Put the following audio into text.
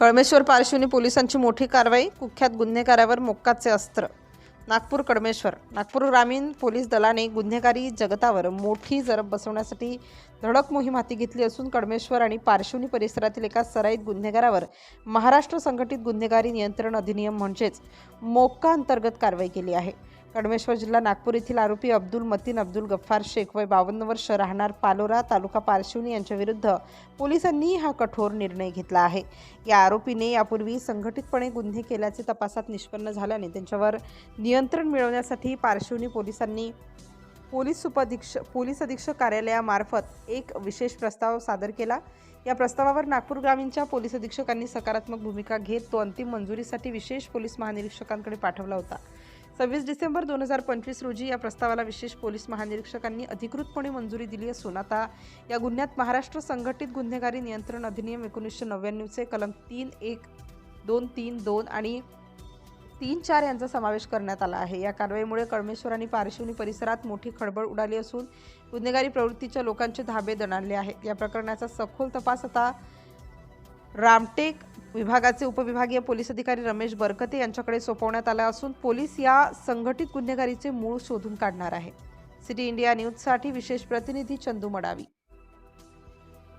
कळमेश्वर पारशिवनी पोलिसांची मोठी कारवाई कुख्यात गुन्हेगारावर मोक्काचे अस्त्र. नागपूर कडमेश्वर नागपूर ग्रामीण पोलीस दलाने गुन्हेगारी जगतावर मोठी जरब बसवण्यासाठी धडक मोहीम हाती घेतली असून कडमेश्वर आणि पारशिवनी परिसरातील एका सराईत गुन्हेगारावर महाराष्ट्र संघटित गुन्हेगारी नियंत्रण अधिनियम म्हणजेच मोक्का अंतर्गत कारवाई केली आहे. कडमेश्वर जिल्हा नागपूर येथील आरोपी अब्दुल मतीन अब्दुल गफ्फार शेख वय बावन्न वर्ष राहणार पालोरा तालुका पारशिवनी यांच्याविरुद्ध पोलिसांनी हा कठोर निर्णय घेतला आहे. या आरोपीने यापूर्वी संघटितपणे गुन्हे केल्याचे तपासात निष्पन्न झाल्याने त्यांच्यावर नियंत्रण मिळवण्यासाठी पारशिवनी पोलिसांनी पोलीस उपअधीक्षक पोलीस अधीक्षक कार्यालयामार्फत एक विशेष प्रस्ताव सादर केला. या प्रस्तावावर नागपूर ग्रामीणच्या पोलीस अधीक्षकांनी सकारात्मक भूमिका घेत तो अंतिम मंजुरीसाठी विशेष पोलीस महानिरीक्षकांकडे पाठवला होता. सव्वीस डिसेंबर दोन हजार पंचवीस रोजी या प्रस्तावाला विशेष पोलीस महानिरीक्षकांनी अधिकृतपणे मंजुरी दिली असून आता या गुन्ह्यात महाराष्ट्र संघटित गुन्हेगारी नियंत्रण अधिनियम एकोणीसशे नव्याण्णवचे कलम तीन एक दोन तीन दोन आणि तीन चार यांचा समावेश करण्यात आला आहे. या कारवाईमुळे कळमेश्वर आणि पारशिवनी परिसरात मोठी खळबळ उडाली असून गुन्हेगारी प्रवृत्तीच्या लोकांचे धाबे दणाणले आहेत. या प्रकरणाचा सखोल तपास आता रामटेक विभागाचे उपविभागीय पोलीस अधिकारी रमेश बरकते यांच्याकडे सोपवण्यात आला असून पोलीस या संघटित गुन्हेगारीचे मूळ शोधून काढणार आहे. सिटी इंडिया न्यूजसाठी विशेष प्रतिनिधी चंदू मडावी.